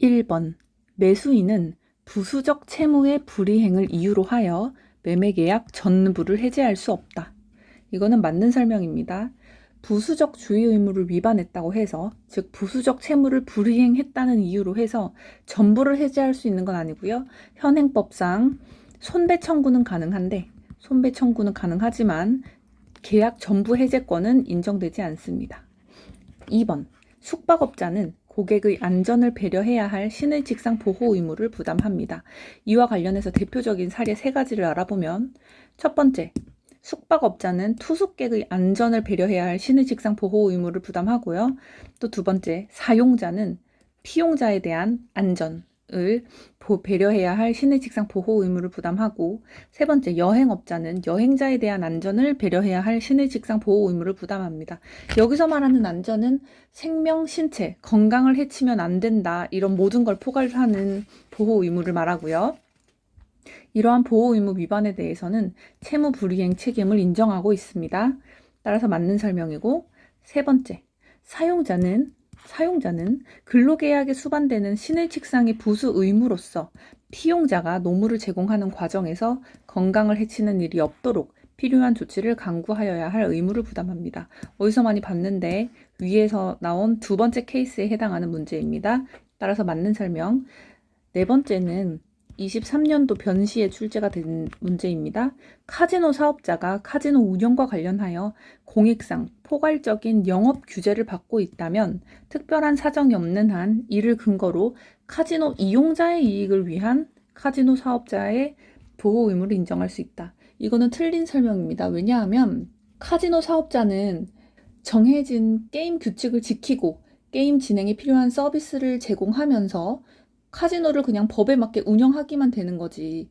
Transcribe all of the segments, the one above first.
1번 매수인은 부수적 채무의 불이행을 이유로 하여 매매계약 전부를 해지할 수 없다. 이거는 맞는 설명입니다. 부수적 주의 의무를 위반했다고 해서, 즉 부수적 채무를 불이행했다는 이유로 해서 전부를 해지할 수 있는 건 아니고요. 현행법상 손배 청구는 가능한데, 손배 청구는 가능하지만 계약 전부 해제권은 인정되지 않습니다. 2번 숙박업자는 고객의 안전을 배려해야 할 신의 직상 보호 의무를 부담합니다. 이와 관련해서 대표적인 사례 세 가지를 알아보면 첫 번째, 숙박업자는 투숙객의 안전을 배려해야 할 신의 직상 보호 의무를 부담하고요. 또 두 번째, 사용자는 피용자에 대한 안전 을 보- 배려해야 할 신의 직상 보호 의무를 부담하고 세 번째, 여행업자는 여행자에 대한 안전을 배려해야 할 신의 직상 보호 의무를 부담합니다. 여기서 말하는 안전은 생명, 신체, 건강을 해치면 안 된다. 이런 모든 걸 포괄하는 보호 의무를 말하고요. 이러한 보호 의무 위반에 대해서는 채무 불이행 책임을 인정하고 있습니다. 따라서 맞는 설명이고 세 번째, 사용자는 사용자는 근로계약에 수반되는 신일칙상의 부수 의무로서 피용자가 노무를 제공하는 과정에서 건강을 해치는 일이 없도록 필요한 조치를 강구하여야 할 의무를 부담합니다. 어디서 많이 봤는데 위에서 나온 두 번째 케이스에 해당하는 문제입니다. 따라서 맞는 설명. 네 번째는 23년도 변시에 출제가 된 문제입니다. 카지노 사업자가 카지노 운영과 관련하여 공익상 포괄적인 영업 규제를 받고 있다면 특별한 사정이 없는 한 이를 근거로 카지노 이용자의 이익을 위한 카지노 사업자의 보호 의무를 인정할 수 있다. 이거는 틀린 설명입니다. 왜냐하면 카지노 사업자는 정해진 게임 규칙을 지키고 게임 진행에 필요한 서비스를 제공하면서 카지노를 그냥 법에 맞게 운영하기만 되는 거지.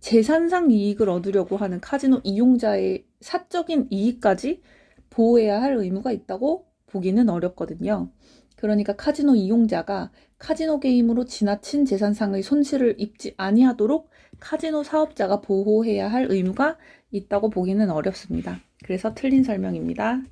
재산상 이익을 얻으려고 하는 카지노 이용자의 사적인 이익까지 보호해야 할 의무가 있다고 보기는 어렵거든요. 그러니까 카지노 이용자가 카지노 게임으로 지나친 재산상의 손실을 입지 아니하도록 카지노 사업자가 보호해야 할 의무가 있다고 보기는 어렵습니다. 그래서 틀린 설명입니다.